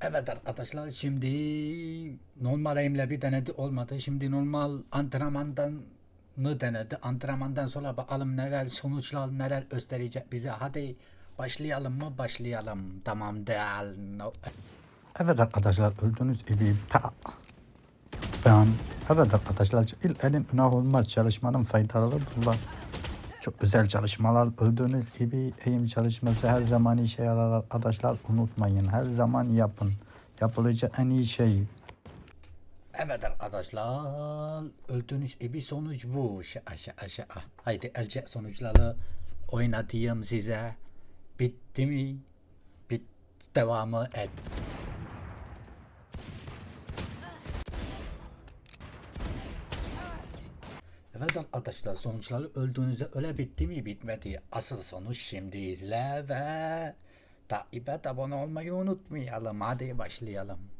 Evet arkadaşlar şimdi normal eğimle bir denedi olmadı. Şimdi normal antrenmandan mı denedi? Antrenmandan sonra bakalım neler sonuçlar neler gösterecek bize. Hadi başlayalım mı? Başlayalım. Tamam değil. No. Evet arkadaşlar öldüğünüz gibi ta ben evet arkadaşlar ilk elin günah olmaz çalışmanın faydaları bunlar. Çok güzel çalışmalar. Öldüğünüz gibi eğim çalışması her zaman işe yarar arkadaşlar. Unutmayın her zaman yapın. Yapılacak en iyi şey. Evet arkadaşlar öldüğünüz gibi sonuç bu. Şaka şaka haydi elce sonuçları oynatayım size. Bitti mi? Bit devamı et. Evet arkadaşlar sonuçları öldüğünüzde öyle bitti mi bitmedi. Asıl sonuç şimdi izle ve takibe abone olmayı unutmayalım. Hadi başlayalım.